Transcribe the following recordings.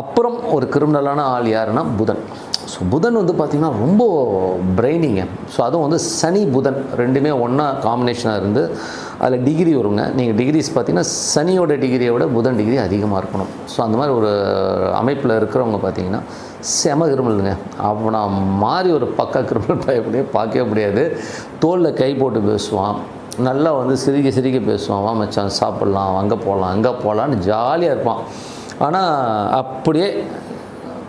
அப்புறம் ஒரு கிரிமினலான ஆள் யாருன்னா புதன். ஸோ புதன் வந்து பார்த்திங்கன்னா ரொம்ப பிரெய்னிங்க ஸோ அதுவும் வந்து சனி புதன் ரெண்டுமே ஒன்றா காம்பினேஷனாக இருந்து அதில் டிகிரி வருங்க. நீங்கள் டிகிரிஸ் பார்த்தீங்கன்னா சனியோட டிகிரியை விட புதன் டிகிரி அதிகமாக இருக்கணும். ஸோ அந்த மாதிரி ஒரு அமைப்பில் இருக்கிறவங்க பார்த்தீங்கன்னா செம கிரிமினலுங்க அவனை மாதிரி ஒரு பக்கா கிரிமினல் பயப்படியே பார்க்கவே முடியாது. தோலில் கை போட்டு பேசுவான். நல்லா வந்து சிரிக்க சிரிக்க பேசுவான். வா மச்சான் சாப்பிட்லாம். அங்கே போகலாம் அங்கே போகலான்னு ஜாலியாக இருப்பான். ஆனால் அப்படியே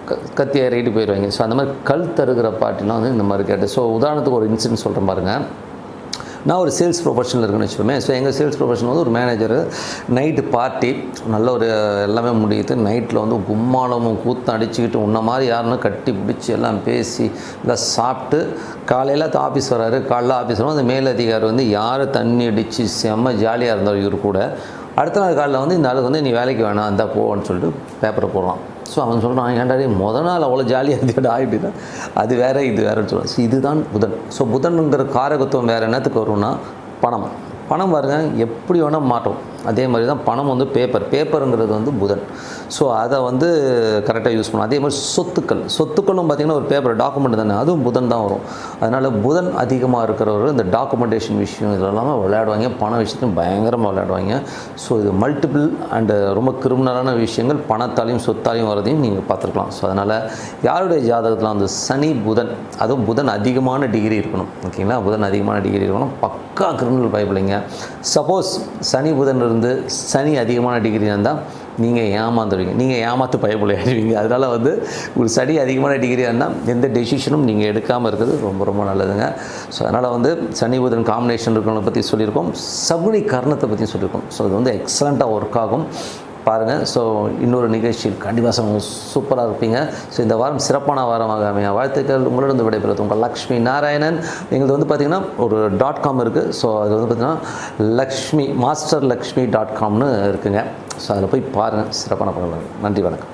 க கத்தி ஏறிட்டு போயிடுவாங்க ஸோ அந்த மாதிரி கல் தருகிற பாட்டிலாம் வந்து இந்த மாதிரி கேட்டு ஸோ உதாரணத்துக்கு ஒரு இன்சிடென்ட் சொல்கிறேன் பாருங்கள் நான் ஒரு சேல்ஸ் ப்ரொஃபஷனில் இருக்குன்னு வச்சுக்கோமே. ஸோ எங்கள் சேல்ஸ் ப்ரொஃபஷன் வந்து ஒரு மேனேஜர் நைட்டு பார்ட்டி நல்ல ஒரு எல்லாமே முடியுது. நைட்டில் வந்து கும்மாளமும் கூத்தம் அடிச்சுக்கிட்டு உன்ன மாதிரி யாருன்னு கட்டி பிடிச்சி எல்லாம் பேசி எல்லாம் சாப்பிட்டு காலையில் ஆஃபீஸ் வராரு. காலைல ஆஃபீஸ் வரும். அந்த மேலதிகாரி வந்து யார் தண்ணி அடித்து செம்ம ஜாலியாக இருந்தார் இவர் கூட. அடுத்த நாள் காலையில் வந்து இந்த ஆளுக்கு வந்து நீ வேலைக்கு வேணாம் அந்த போன்னு சொல்லிட்டு பேப்பரை போடுறான் ஸோ அவன் சொல்கிறான் ஏன்டா டேய் முத நாள் அவ்வளோ ஜாலியாக இருந்துடா அப்படின்னா அது வேறு இது வேறுன்னு சொல்லுவான். ஸோ இதுதான் புதன். ஸோ புதனுங்கிற காரகத்துவம் வேறு என்னத்துக்கு வரும்னா பணம். பணம் பாருங்கள் எப்படி வேணால் மாட்டோம் அதே மாதிரி தான் பணம் வந்து பேப்பர் பேப்பருங்கிறது வந்து புதன். ஸோ அதை வந்து கரெக்டாக யூஸ் பண்ணும் அதே மாதிரி சொத்துக்கள். சொத்துக்களும் பார்த்திங்கன்னா ஒரு பேப்பர் டாக்குமெண்ட் தானே. அதுவும் புதன் தான் வரும். அதனால் புதன் அதிகமாக இருக்கிறவர் இந்த டாக்குமெண்டேஷன் விஷயம் இதெல்லாமே விளையாடுவாங்க. பண விஷயத்தையும் பயங்கரமாக விளையாடுவாங்க. ஸோ இது மல்டிபிள் அண்டு ரொம்ப கிரிமினலான விஷயங்கள் பணத்தாலையும் சொத்தாலையும் வரதையும் நீங்கள் பார்த்துருக்கலாம். ஸோ அதனால் யாருடைய ஜாதகத்தில் வந்து சனி புதன் அதுவும் புதன் அதிகமான டிகிரி இருக்கணும். ஓகேங்களா புதன் அதிகமான டிகிரி இருக்கணும். பக்கா கிரிமினல் பயப்பிள்ளைங்க சப்போஸ் சனி புதன் இருந்து சனி அதிகமான டிகிரி இருந்தால் நீங்கள் ஏமாந்துடுவீங்க. நீங்கள் ஏமாத்து பயப்பிள்ளை ஆயிடுவீங்க அதனால் வந்து ஒரு சனி அதிகமான டிகிரி இருந்தால் எந்த டெசிஷனும் நீங்கள் எடுக்காமல் இருக்கிறது ரொம்ப ரொம்ப நல்லதுங்க. ஸோ அதனால் வந்து சனி புதன் காம்பினேஷன் இருக்கிறவங்களை பற்றி சொல்லியிருக்கோம். சகுனி கர்ணத்தை பற்றி சொல்லியிருக்கோம். ஸோ அது வந்து எக்ஸலண்ட்டாக ஒர்க் ஆகும். பாருங்கள் ஸோ இன்னொரு நிகழ்ச்சியில் கண்டிப்பாக சூப்பராக இருப்பீங்க. ஸோ இந்த வாரம் சிறப்பான வாரமாக அமைய வாழ்த்துக்கள். உங்களிடம் விடைபெறுவது உங்கள் லக்ஷ்மி நாராயணன். எங்களுக்கு வந்து பார்த்திங்கன்னா ஒரு டாட் காம் இருக்குது ஸோ அது வந்து பார்த்திங்கன்னா லக்ஷ்மி மாஸ்டர் லக்ஷ்மி டாட் காம்னு இருக்குங்க. ஸோ அதில் போய் பாருங்கள் சிறப்பான படம் நன்றி வணக்கம்.